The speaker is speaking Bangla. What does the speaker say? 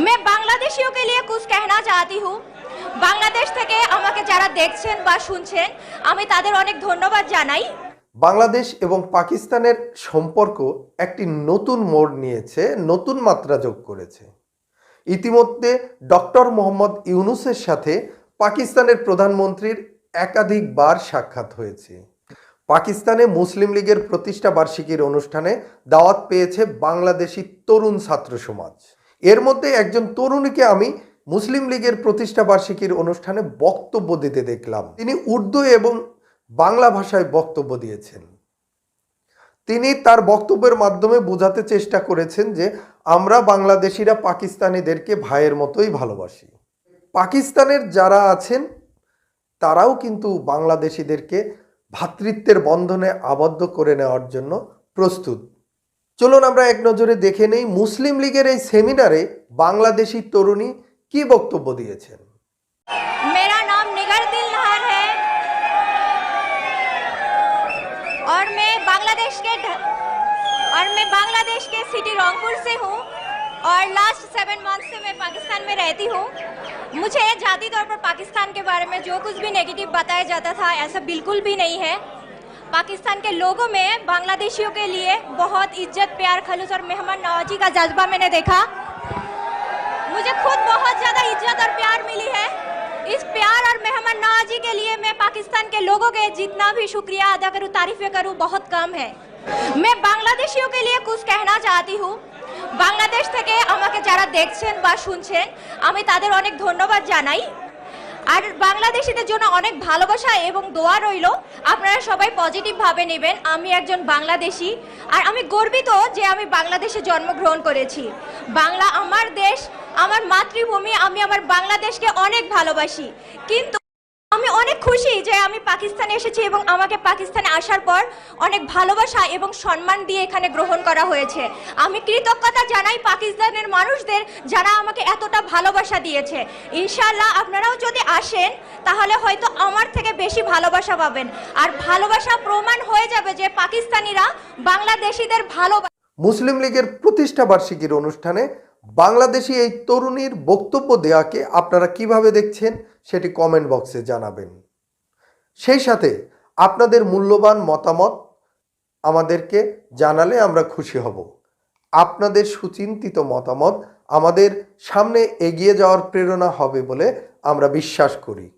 मैं बांग्लादेशियों के लिए कुछ कहना चाहती हूँ বাংলাদেশ থেকে আমাকে যারা দেখছেন বা শুনছেন আমি তাদের অনেক ধন্যবাদ জানাই বাংলাদেশ এবং পাকিস্তানের সম্পর্ক একটি নতুন মোড় নিয়েছে নতুন মাত্রা যোগ করেছে ইতিমধ্যে ডক্টর মোহাম্মদ ইউনুসের সাথে পাকিস্তানের প্রধানমন্ত্রীর একাধিকবার সাক্ষাৎ হয়েছে পাকিস্তানে মুসলিম লীগের প্রতিষ্ঠা বার্ষিকীর অনুষ্ঠানে দাওয়াত পেয়েছে বাংলাদেশি তরুণ ছাত্র সমাজ এর মধ্যে একজন তরুণীকে আমি মুসলিম লীগের প্রতিষ্ঠা বার্ষিকীর অনুষ্ঠানে বক্তব্য দিতে দেখলাম। তিনি উর্দু এবং বাংলা ভাষায় বক্তব্য দিয়েছেন। তিনি তার বক্তব্যের মাধ্যমে বোঝাতে চেষ্টা করেছেন যে, আমরা বাংলাদেশিরা পাকিস্তানিদেরকে ভাইয়ের মতোই ভালোবাসি। পাকিস্তানের যারা আছেন, তারাও কিন্তু বাংলাদেশিদেরকে ভ্রাতৃত্বের বন্ধনে আবদ্ধ করে নেওয়ার জন্য প্রস্তুত। চলুন আমরা এক নজরে দেখে নেই মুসলিম লীগের এই সেমিনারে বাংলাদেশি তরুণী কি বক্তব্য দিয়েছেন मेरा नाम निगर दिल नहर है और मैं बांग्लादेश के ढ- और मैं बांग्लादेश के सिटी रॉन्गपुर से हूँ और लास्ट सेवन मंथ से मैं पाकिस्तान में रहती हूँ मुझे जाती तौर पर पाकिस्तान के बारे में जो कुछ भी नेगेटिव बताया जाता था ऐसा बिल्कुल भी नहीं है पाकिस्तान के लोगों में बांग्लादेशियों के लिए बहुत इज्जत प्यार खलूस और मेहमान नवाजी का जज्बा मैंने देखा मुझे खुद बहुत ज्यादा इज्जत और प्यार मिली है इस प्यार और मेहमान नवाजी के लिए मैं पाकिस्तान के लोगों के जितना भी शुक्रिया अदा करूं तारीफें करूं बहुत कम है मैं बांग्लादेशियों के लिए कुछ कहना चाहती हूँ বাংলাদেশ থেকে আমাকে যারা দেখছেন বা শুনছেন আমি তাদের অনেক ধন্যবাদ জানাই আর বাংলাদেশিদের জন্য অনেক ভালোবাসা এবং দোয়া রইল। আপনারা সবাই পজিটিভভাবে নেবেন। আমি একজন বাংলাদেশি। আর আমি গর্বিত যে আমি বাংলাদেশে জন্মগ্রহণ করেছি। বাংলা আমার দেশ, আমার মাতৃভূমি, আমি আমার বাংলাদেশকে অনেক ভালোবাসি। কিন্তু অনেক খুশি যে আমি পাকিস্তানে এসেছি এবং আমাকে পাকিস্তানে আসার পর অনেক ভালোবাসা এবং সম্মান দিয়ে এখানে গ্রহণ করা হয়েছে। আমি কৃতজ্ঞতা জানাই পাকিস্তানের মানুষদের যারা আমাকে এতটা ভালোবাসা দিয়েছে। ইনশাল্লাহ আপনারাও যদি আসেন, তাহলে হয়তো আমার থেকে বেশি ভালোবাসা পাবেন। আর ভালোবাসা প্রমাণ হয়ে যাবে যে পাকিস্তানিরা বাংলাদেশিদের ভালো মুসলিম লীগের প্রতিষ্ঠা বার্ষিকীর অনুষ্ঠানে বাংলাদেশি এই তরুণীর বক্তব্য দেয়াকে আপনারা কীভাবে দেখছেন সেটি কমেন্ট বক্সে জানাবেন। সেই সাথে আপনাদের মূল্যবান মতামত আমাদেরকে জানালে আমরা খুশি হব। আপনাদের সুচিন্তিত মতামত আমাদের সামনে এগিয়ে যাওয়ার প্রেরণা হবে বলে আমরা বিশ্বাস করি।